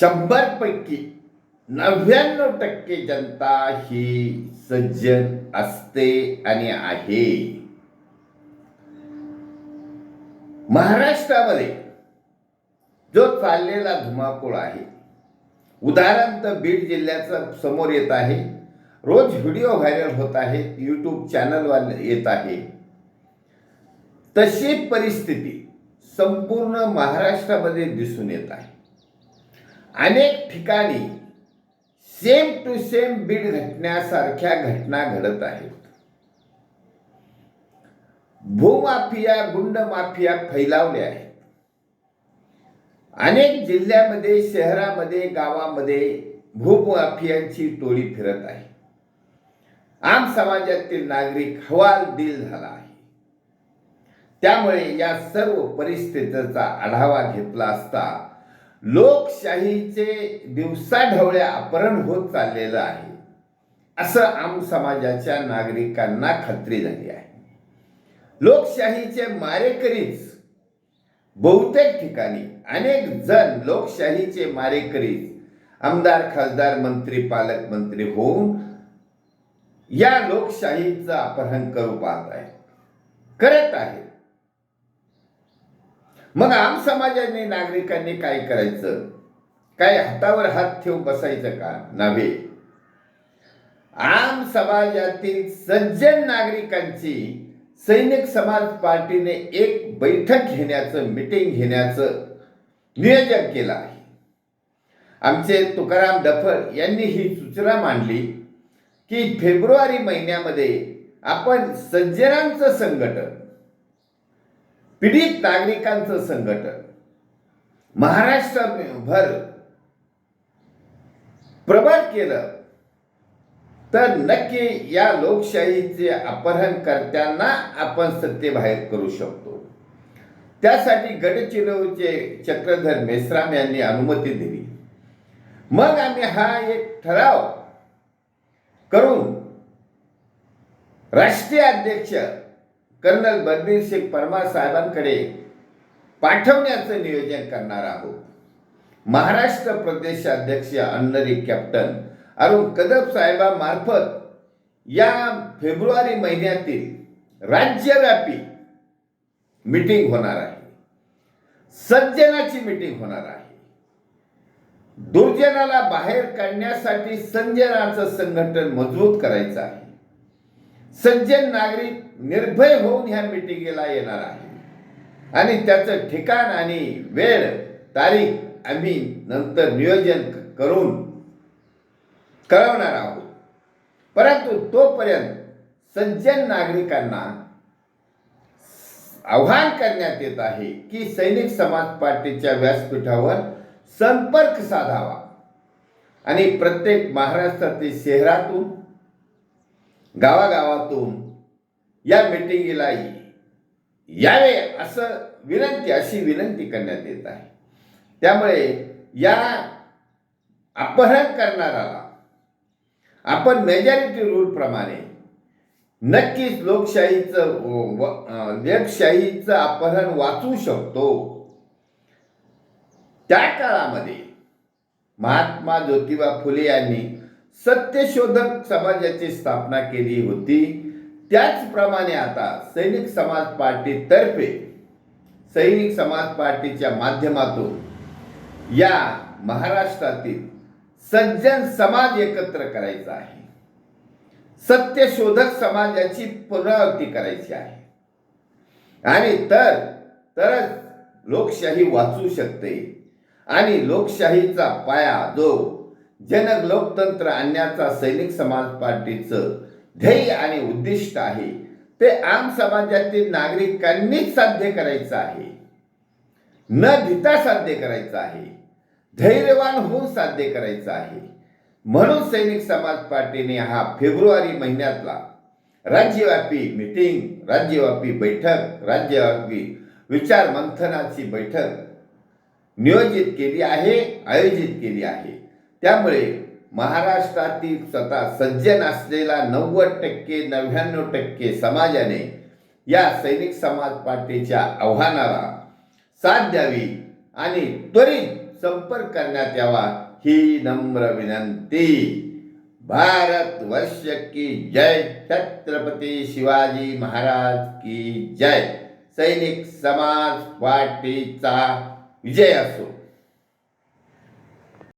शंभरपैकी नव्याण्णव टक्के जनता ही सज्जन असते आणि आहे. महाराष्ट्रामध्ये जो चाललेला धुमाकूळ आहे उदाहरण तर बीड जिल्ह्याचं समोर येत आहे. रोज व्हिडिओ व्हायरल होत आहेत यूट्यूब चॅनलवर येत आहे. तशी परिस्थिती संपूर्ण महाराष्ट्रामध्ये दिसून येत आहे. अनेक ठिकाणी सेम टू सेम बीड घटण्यासारख्या घटना घडत आहेत. भूमाफिया गुंड माफिया फैलावले आहेत. अनेक जिल्ह्यामध्ये शहरामध्ये गावामध्ये भूमाफियांची टोळी फिरत आहे. आम समाजातील नागरिक हवाल दिल झाला आहे. त्यामुळे या सर्व परिस्थितीचा आढावा घेतला असता लोकशाहीचे दिवसाढवळे अपहरण होत चाललेलं आहे. असं आम समाजाच्या नागरिकांना खात्री झाली आहे. लोकशाहीचे मारेकरीच बहुतेक ठिकाणी अनेक जण लोकशाहीचे मारेकरीच आमदार खासदार मंत्री पालकमंत्री होऊन या लोकशाहीचं अपहरण करू पाहत आहेत. करत आहेत. मग आम समाजाने नागरिकांनी काय करायचं? काय हातावर हात ठेवून बसायचं का? नव्हे. आम समाजातील सज्जन नागरिकांची सैनिक समाज पार्टीने एक बैठक घेण्याचं मिटिंग घेण्याचं नियोजन केलं आहे. आमचे तुकाराम डफर यांनी ही सूचना मांडली की फेब्रुवारी महिन्यामध्ये आपण सज्जनांचं संघटन पीडित नागरिकांचं संघटन. महाराष्ट्रभर प्रबळ केलं. तर नक्की या लोकशाहीचे अपहरणकर्त्यांना आपण सत्तेबाहेर करू शकतो. त्यासाठी गडचिरोलीचे चक्रधर मेश्राम यांनी अनुमती दिली. मग आम्ही हा एक ठराव करून राष्ट्रीय अध्यक्ष कर्नल बलबीर सिंग परमार साहेबांकडे पाठवण्याचं नियोजन करणार आहोत. महाराष्ट्र प्रदेश अध्यक्ष अन्नरी कॅप्टन अरुण कदम साहेबांमार्फत या फेब्रुवारी महिन्यातील राज्यव्यापी मीटिंग होणार आहे. सज्जनाची मीटिंग होणार आहे. दुर्जनाला बाहेर काढण्यासाठी संजनाचं संघटन मजबूत करायचं आहे. सज्जन नागरिक निर्भय होऊन ह्या मिटिंगला येणार आहे. आणि त्याचं ठिकाण आणि वेळ तारीख आम्ही नंतर नियोजन करून कळवणार आहोत. परंतु तोपर्यंत सज्जन नागरिकांना आव्हान करण्यात येत आहे की सैनिक समाज पार्टीच्या व्यासपीठावर संपर्क साधावा. आणि प्रत्येक महाराष्ट्रातील शहरातून गावागावातून या मिटिंगला यावे असं विनंती अशी विनंती करण्यात येत आहे. त्यामुळे या अपहरण करणाराला आपण मेजॉरिटी रूल प्रमाणे नक्कीच लोकशाहीचं लोकशाहीचं अपहरण वाचू शकतो. त्या काळामध्ये महात्मा ज्योतिबा फुले यांनी सत्यशोधक समाजाची स्थापना केली होती. त्याचप्रमाणे आता सैनिक समाज पार्टीतर्फे सैनिक समाज पार्टीच्या माध्यमातून या महाराष्ट्रातील सज्जन समाज एकत्र करायचा आहे. सत्यशोधक समाजाची पुनरावृत्ती करायची आहे. आणि तर तरच लोकशाही वाचू शकते. आणि लोकशाहीचा पाया जो जनक लोकतंत्र आणण्याचा सैनिक समाज पार्टीचं ध्येय आणि उद्दिष्ट आहे. ते आम समाजातील नागरिकांनीच साध्य करायचं आहे. न भीता साध्य करायचं आहे. धैर्यवान होऊन साध्य करायचं आहे. म्हणून सैनिक समाज पार्टीने हा फेब्रुवारी महिन्यातला राज्यव्यापी मिटिंग राज्यव्यापी बैठक राज्यव्यापी विचार मंथनाची बैठक नियोजित केली आहे आयोजित केली आहे. त्यामुळे महाराष्ट्रातील स्वतः सज्जन असलेला नव्वद टक्के नव्याण्णव टक्के समाजाने या सैनिक समाज पार्टीच्या आव्हानाला साथ द्यावी आणि त्वरित संपर्क करण्यात यावा ही नम्र विनंती. भारत वर्ष की जय. छत्रपती शिवाजी महाराज की जय. सैनिक समाज पार्टीचा विजय असो.